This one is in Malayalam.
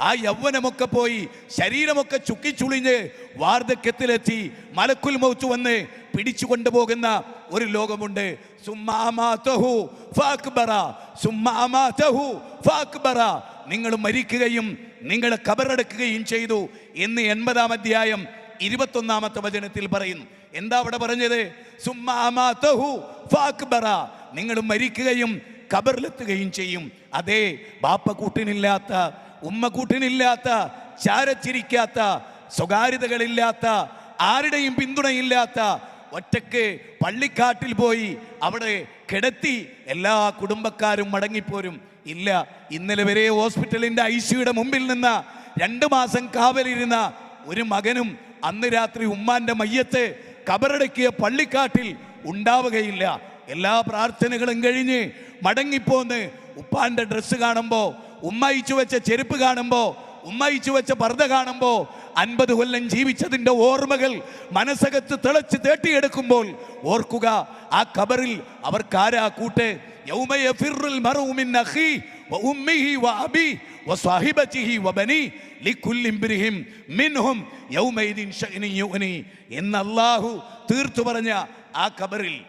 ആ യൗവനമൊക്കെ പോയി ശരീരമൊക്കെ ചുക്കിച്ചുളിഞ്ഞ് വാർദ്ധക്യത്തിലെത്തി മലക്കുൽ മൗത്ത് വന്ന് പിടിച്ചു കൊണ്ടുപോകുന്ന ഒരു ലോകമുണ്ട്. നിങ്ങൾ മരിക്കുകയും നിങ്ങൾ കബറടക്കുകയും ചെയ്തു എന്ന് എൺപതാം അധ്യായം ഇരുപത്തൊന്നാമത്തെ വചനത്തിൽ പറയുന്നു എന്താ അവിടെ പറഞ്ഞത്. നിങ്ങൾ മരിക്കുകയും കബറിലെത്തുകയും ചെയ്യും അതേ ബാപ്പ കൂട്ടിനില്ലാത്ത ഉമ്മ കൂട്ടിനില്ലാത്ത ചാരച്ചിരിക്കാത്ത സ്വകാര്യതകളില്ലാത്ത ആരുടെയും പിന്തുണയില്ലാത്ത ഒറ്റയ്ക്ക് പള്ളിക്കാട്ടിൽ പോയി അവിടെ കിടത്തി എല്ലാ കുടുംബക്കാരും മടങ്ങിപ്പോരും. ഇല്ല ഇന്നലെ വരെ ഹോസ്പിറ്റലിന്റെ ഐ സിയുടെ മുമ്പിൽ നിന്ന് രണ്ട് മാസം കാവലിരുന്ന ഒരു മകനും അന്ന് രാത്രി ഉമ്മാന്റെ മയ്യത്ത് കബറടക്കിയ പള്ളിക്കാട്ടിൽ ഉണ്ടാവുകയില്ല. എല്ലാ പ്രാർത്ഥനകളും കഴിഞ്ഞ് മടങ്ങിപ്പോന്ന് ഉപ്പാന്റെ ഡ്രസ്സ് കാണുമ്പോ ഉമ്മയിച്ചു വെച്ച ചെരുപ്പ് കാണുമ്പോ ഉമ്മയിച്ചു വെച്ച പർദ്ദ കാണുമ്പോ അൻപത് കൊല്ലം ജീവിച്ചതിന്റെ ഓർമ്മകൾ മനസ്സകത്ത് തിളച്ച് തേട്ടിയെടുക്കുമ്പോൾ ഓർക്കുക ആ കബറിൽ അവർക്കാരാ കൂട്ട്? എന്ന് തീർത്തു പറഞ്ഞ ആ കബറിൽ